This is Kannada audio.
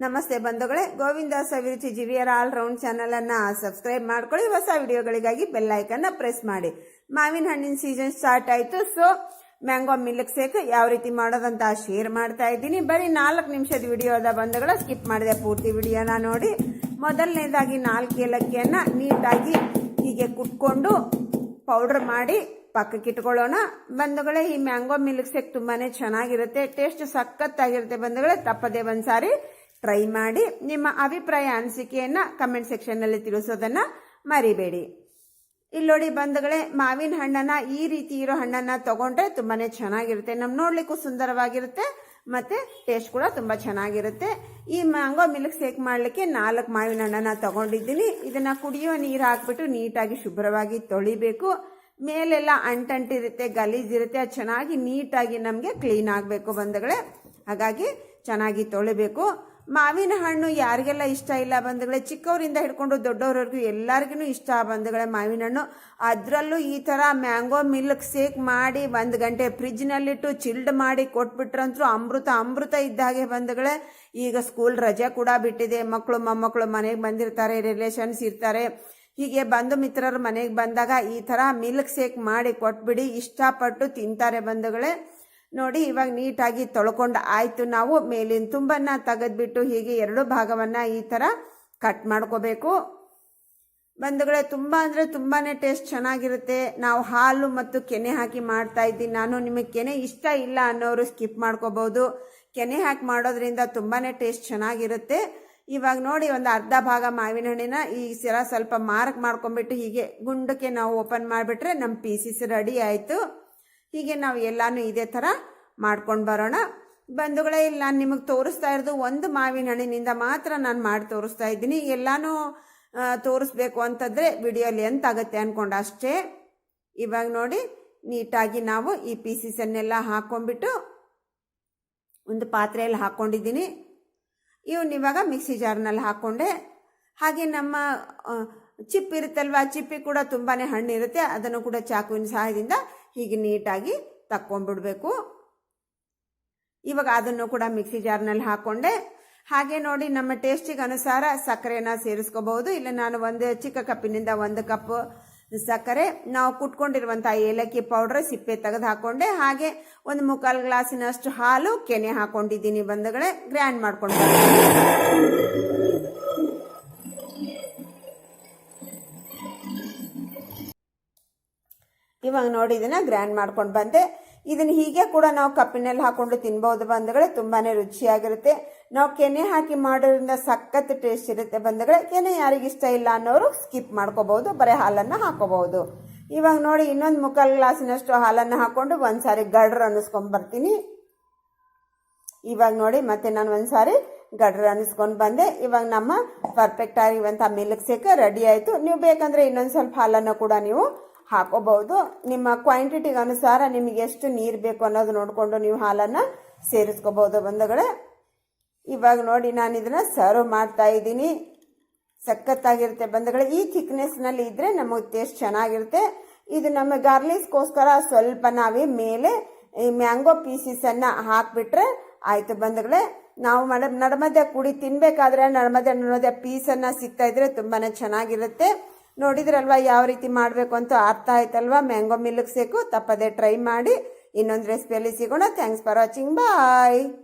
ನಮಸ್ತೆ ಬಂಧುಗಳೇ ಗೋವಿಂದ ಸವಿರುಚಿ ಜಿವಿಯರ ಆಲ್ ರೌಂಡ್ ಚಾನಲ್ ಅನ್ನ ಸಬ್ಸ್ಕ್ರೈಬ್ ಮಾಡ್ಕೊಳ್ಳಿ, ಹೊಸ ವಿಡಿಯೋಗಳಿಗಾಗಿ ಬೆಲ್ ಐಕನ್ನ ಪ್ರೆಸ್ ಮಾಡಿ. ಮಾವಿನ ಹಣ್ಣಿನ ಸೀಸನ್ ಸ್ಟಾರ್ಟ್ ಆಯ್ತು ಸೊ ಮ್ಯಾಂಗೋ ಮಿಲ್ಕ್ ಸೇಕ್ ಯಾವ ರೀತಿ ಮಾಡೋದಂತ ಶೇರ್ ಮಾಡ್ತಾ ಇದ್ದೀನಿ. ಬರೀ ನಾಲ್ಕು ನಿಮಿಷದ ವಿಡಿಯೋದ ಬಂಧುಗಳ ಸ್ಕಿಪ್ ಮಾಡಿದೆ ಪೂರ್ತಿ ವಿಡಿಯೋನ ನೋಡಿ. ಮೊದಲನೇದಾಗಿ ನಾಲ್ಕು ಏಲಕ್ಕಿಯನ್ನ ನೀಟಾಗಿ ಹೀಗೆ ಕುಟ್ಕೊಂಡು ಪೌಡರ್ ಮಾಡಿ ಪಕ್ಕಕ್ಕೆ ಇಟ್ಕೊಳ್ಳೋಣ. ಬಂಧುಗಳೇ, ಈ ಮ್ಯಾಂಗೋ ಮಿಲ್ಕ್ ಸೇಕ್ ತುಂಬಾನೇ ಚೆನ್ನಾಗಿರುತ್ತೆ ಟೇಸ್ಟ್ ಸಖತ್ತಾಗಿರುತ್ತೆ ಬಂಧುಗಳೇ, ತಪ್ಪದೆ ಒಂದ್ಸಾರಿ ಟ್ರೈ ಮಾಡಿ ನಿಮ್ಮ ಅಭಿಪ್ರಾಯ, ಅನಿಸಿಕೆಯನ್ನ ಕಮೆಂಟ್ ಸೆಕ್ಷನ್ನಲ್ಲಿ ತಿಳಿಸೋದನ್ನ ಮರಿಬೇಡಿ. ಇಲ್ಲಿ ನೋಡಿ ಬಂಧುಗಳೇ, ಮಾವಿನ ಹಣ್ಣನ್ನ ಈ ರೀತಿ ಇರೋ ಹಣ್ಣನ್ನ ತಗೊಂಡ್ರೆ ತುಂಬಾನೇ ಚೆನ್ನಾಗಿರುತ್ತೆ. ನಮ್ ನೋಡ್ಲಿಕ್ಕೂ ಸುಂದರವಾಗಿರುತ್ತೆ, ಮತ್ತೆ ಟೇಸ್ಟ್ ಕೂಡ ತುಂಬಾ ಚೆನ್ನಾಗಿರುತ್ತೆ. ಈ ಮ್ಯಾಂಗೋ ಮಿಲ್ಕ್ ಶೇಕ್ ಮಾಡ್ಲಿಕ್ಕೆ ನಾಲ್ಕು ಮಾವಿನ ಹಣ್ಣನ್ನ ತಗೊಂಡಿದ್ದೀನಿ. ಇದನ್ನ ಕುಡಿಯೋ ನೀರು ಹಾಕ್ಬಿಟ್ಟು ನೀಟಾಗಿ ಶುಭ್ರವಾಗಿ ತೊಳಿಬೇಕು. ಮೇಲೆಲ್ಲ ಅಂಟಂಟಿರುತ್ತೆ, ಗಲೀಜಿರುತ್ತೆ, ಅದು ಚೆನ್ನಾಗಿ ನೀಟಾಗಿ ನಮಗೆ ಕ್ಲೀನ್ ಆಗಬೇಕು ಬಂಧುಗಳೇ. ಹಾಗಾಗಿ ಚೆನ್ನಾಗಿ ತೊಳಿಬೇಕು. ಮಾವಿನ ಹಣ್ಣು ಯಾರಿಗೆಲ್ಲ ಇಷ್ಟ ಇಲ್ಲ ಬಂಧುಗಳೇ, ಚಿಕ್ಕವರಿಂದ ಹಿಡ್ಕೊಂಡು ದೊಡ್ಡವರವರೆಗೂ ಎಲ್ಲರಿಗೂ ಇಷ್ಟ ಬಂಧುಗಳೇ ಮಾವಿನ ಹಣ್ಣು. ಅದರಲ್ಲೂ ಈ ಥರ ಮ್ಯಾಂಗೋ ಮಿಲ್ಕ್ ಸೇಕ್ ಮಾಡಿ ಒಂದು ಗಂಟೆ ಫ್ರಿಜ್ನಲ್ಲಿಟ್ಟು ಚಿಲ್ಡ್ ಮಾಡಿ ಕೊಟ್ಬಿಟ್ರಂತೂ ಅಮೃತ ಅಮೃತ ಇದ್ದ ಹಾಗೆ ಬಂಧುಗಳೇ. ಈಗ ಸ್ಕೂಲ್ ರಜೆ ಕೂಡ ಬಿಟ್ಟಿದೆ. ಮಕ್ಕಳು ಮೊಮ್ಮಕ್ಕಳು ಮನೆಗೆ ಬಂದಿರ್ತಾರೆ ರಿಲೇಷನ್ಸ್ ಇರ್ತಾರೆ. ಹೀಗೆ ಬಂಧು ಮಿತ್ರರು ಮನೆಗೆ ಬಂದಾಗ ಈ ಥರ ಮಿಲ್ಕ್ ಸೇಕ್ ಮಾಡಿ ಕೊಟ್ಬಿಡಿ, ಇಷ್ಟಪಟ್ಟು ತಿಂತಾರೆ ಬಂಧುಗಳೇ. ನೋಡಿ, ಇವಾಗ ನೀಟಾಗಿ ತೊಳ್ಕೊಂಡು ಆಯಿತು. ನಾವು ಮೇಲಿನ ತುಂಬನ್ನ ತೆಗೆದ್ಬಿಟ್ಟು ಹೀಗೆ ಎರಡು ಭಾಗವನ್ನು ಈ ಥರ ಕಟ್ ಮಾಡ್ಕೋಬೇಕು. ಬಂಧುಗಳೇ, ತುಂಬ ಅಂದರೆ ತುಂಬಾ ಟೇಸ್ಟ್ ಚೆನ್ನಾಗಿರುತ್ತೆ. ನಾವು ಹಾಲು ಮತ್ತು ಕೆನೆ ಹಾಕಿ ಮಾಡ್ತಾ ಇದ್ದೀನಿ. ನಾನು ನಿಮಗೆ ಕೆನೆ ಇಷ್ಟ ಇಲ್ಲ ಅನ್ನೋರು ಸ್ಕಿಪ್ ಮಾಡ್ಕೋಬಹುದು. ಕೆನೆ ಹಾಕಿ ಮಾಡೋದ್ರಿಂದ ತುಂಬಾ ಟೇಸ್ಟ್ ಚೆನ್ನಾಗಿರುತ್ತೆ. ಇವಾಗ ನೋಡಿ, ಒಂದು ಅರ್ಧ ಭಾಗ ಮಾವಿನ ಹಣ್ಣಿನ ಈ ಸಿರ ಸ್ವಲ್ಪ ಮಾರ್ಕ್ ಮಾಡ್ಕೊಂಡ್ಬಿಟ್ಟು ಹೀಗೆ ಗುಂಡಕ್ಕೆ ನಾವು ಓಪನ್ ಮಾಡಿಬಿಟ್ರೆ ನಮ್ಮ ಪೀಸಸ್ ರೆಡಿ ಆಯಿತು. ಹೀಗೆ ನಾವು ಎಲ್ಲಾನು ಇದೇ ಥರ ಮಾಡ್ಕೊಂಡು ಬರೋಣ. ಬಂಧುಗಳೇ, ಇಲ್ಲಿ ನಾನು ನಿಮಗೆ ತೋರಿಸ್ತಾ ಇರೋದು ಒಂದು ಮಾವಿನ ಹಣ್ಣಿನಿಂದ ಮಾತ್ರ ನಾನು ಮಾಡಿ ತೋರಿಸ್ತಾ ಇದ್ದೀನಿ. ಎಲ್ಲಾನು ತೋರಿಸ್ಬೇಕು ಅಂತಂದರೆ ವಿಡಿಯೋಲಿ ಲೆಂತ್ ಆಗುತ್ತೆ ಅಂದ್ಕೊಂಡು ಅಷ್ಟೇ. ಇವಾಗ ನೋಡಿ, ನೀಟಾಗಿ ನಾವು ಈ ಪೀಸಸನ್ನೆಲ್ಲ ಹಾಕ್ಕೊಂಡ್ಬಿಟ್ಟು ಒಂದು ಪಾತ್ರೆಯಲ್ಲಿ ಹಾಕ್ಕೊಂಡಿದ್ದೀನಿ ಇವನ್ನ ಇವಾಗ ಮಿಕ್ಸಿ ಜಾರ್ನಲ್ಲಿ ಹಾಕ್ಕೊಂಡೆ ಹಾಗೆ ನಮ್ಮ ಚಿಪ್ ಇರುತ್ತಲ್ವಾ? ಚಿಪ್ಪಿ ಕೂಡ ತುಂಬಾ ಹಣ್ಣಿರುತ್ತೆ. ಅದನ್ನು ಕೂಡ ಚಾಕುವಿನ ಸಹಾಯದಿಂದ ಹೀಗೆ ನೀಟಾಗಿ ತಕ್ಕೊಂಡ್ಬಿಡ್ಬೇಕು ಇವಾಗ ಅದನ್ನು ಕೂಡ ಮಿಕ್ಸಿ ಜಾರ್ನಲ್ಲಿ ಹಾಕೊಂಡೆ. ಹಾಗೆ ನೋಡಿ ನಮ್ಮ ಟೇಸ್ಟಿಗೆ ಅನುಸಾರ ಸಕ್ಕರೆನ ಸೇರಿಸ್ಕೋಬಹುದು. ಇಲ್ಲ ನಾನು ಒಂದು ಚಿಕ್ಕ ಕಪ್ಪಿನಿಂದ ಒಂದು ಕಪ್ ಸಕ್ಕರೆ. ನಾವು ಕುಟ್ಕೊಂಡಿರುವಂಥ ಏಲಕ್ಕಿ ಪೌಡರ್ ಸಿಪ್ಪೆ ತೆಗೆದು ಹಾಕೊಂಡೆ. ಹಾಗೆ ಒಂದು ಮುಕ್ಕಾಲು ಗ್ಲಾಸಿನಷ್ಟು ಹಾಲು, ಕೆನೆ ಹಾಕೊಂಡಿದ್ದೀನಿ ಬಂಧುಗಳೇ. ಗ್ರ್ಯಾಂಡ್ ಮಾಡ್ಕೊಂಡು ಇವಾಗ ನೋಡಿ ಇದನ್ನ ಗ್ರ್ಯಾಂಡ್ ಮಾಡ್ಕೊಂಡು ಬಂದೆ. ಇದನ್ನ ಹೀಗೆ ಕೂಡ ನಾವು ಕಪ್ಪಿನಲ್ಲಿ ಹಾಕೊಂಡು ತಿನ್ಬಹುದು ಬಂಧುಗಳೇ, ತುಂಬಾನೇ ರುಚಿಯಾಗಿರುತ್ತೆ. ನಾವು ಕೆನೆ ಹಾಕಿ ಮಾಡೋದ್ರಿಂದ ಸಖತ್ ಟೇಸ್ಟ್ ಇರುತ್ತೆ ಬಂಧುಗಳೇ. ಕೆನೆ ಯಾರಿಗಿಷ್ಟ ಇಲ್ಲ ಅನ್ನೋರು ಸ್ಕಿಪ್ ಮಾಡ್ಕೋಬಹುದು, ಬರೀ ಹಾಲನ್ನ ಹಾಕೋಬಹುದು. ಇವಾಗ ನೋಡಿ ಇನ್ನೊಂದು ಮುಕ್ಕಾಲು ಗ್ಲಾಸಿನಷ್ಟು ಹಾಲನ್ನು ಹಾಕೊಂಡು ಒಂದ್ಸಾರಿ ಗಡ್ರ ಅನ್ನಿಸ್ಕೊಂಡ್ ಬರ್ತೀನಿ. ಇವಾಗ ನೋಡಿ ಮತ್ತೆ ನಾನು ಒಂದ್ಸಾರಿ ಗಡ್ರ ಅನ್ನಿಸ್ಕೊಂಡು ಬಂದೆ. ಇವಾಗ ನಮ್ಮ ಪರ್ಫೆಕ್ಟ್ ಆಗಿರುವಂಥ ಮಿಲ್ಕ್ ಸೇಕ್ ರೆಡಿ ಆಯಿತು. ನೀವು ಬೇಕಂದ್ರೆ ಇನ್ನೊಂದು ಸ್ವಲ್ಪ ಹಾಲನ್ನು ಕೂಡ ನೀವು ಹಾಕೋಬಹುದು. ನಿಮ್ಮ ಕ್ವಾಂಟಿಟಿಗೆ ಅನುಸಾರ ನಿಮಗೆ ಎಷ್ಟು ನೀರು ಬೇಕು ಅನ್ನೋದು ನೋಡಿಕೊಂಡು ನೀವು ಹಾಲನ್ನು ಸೇರಿಸ್ಕೋಬಹುದು ಬಂಧುಗಳೇ. ಇವಾಗ ನೋಡಿ ನಾನು ಇದನ್ನ ಸರ್ವ್ ಮಾಡ್ತಾ ಇದ್ದೀನಿ. ಸಖತ್ತಾಗಿರುತ್ತೆ ಬಂಧುಗಳೇ. ಈ ಥಿಕ್ನೆಸ್ನಲ್ಲಿ ಇದ್ರೆ ನಮಗೆ ಟೇಸ್ಟ್ ಚೆನ್ನಾಗಿರುತ್ತೆ. ಇದು ನಮ್ಮ ಗಾರ್ಲಿಸ್ಗೋಸ್ಕರ ಸ್ವಲ್ಪ ನಾವೇ ಮೇಲೆ ಈ ಮ್ಯಾಂಗೋ ಪೀಸಸನ್ನು ಹಾಕಿಬಿಟ್ರೆ ಆಯ್ತು ಬಂಧುಗಳೇ. ನಾವು ಮಡ ನಡಮಧ್ಯೆ ಕುಡಿ ತಿನ್ನಬೇಕಾದ್ರೆ ನಡಮಧ್ಯೆ ನಡಮಧ್ಯೆ ಪೀಸನ್ನು ಸಿಗ್ತಾ ಇದ್ರೆ ತುಂಬಾನೇ ಚೆನ್ನಾಗಿರುತ್ತೆ. ನೋಡಿದ್ರಲ್ವಾ ಯಾವ ರೀತಿ ಮಾಡಬೇಕು ಅಂತ ಅರ್ಥ ಆಯ್ತಲ್ವ? ಮ್ಯಾಂಗೋ ಮಿಲ್ಕ್ ಸೇಕು ತಪ್ಪದೆ ಟ್ರೈ ಮಾಡಿ. ಇನ್ನೊಂದು ರೆಸಿಪಿಯಲ್ಲಿ ಸಿಗೋಣ. Thanks for watching bye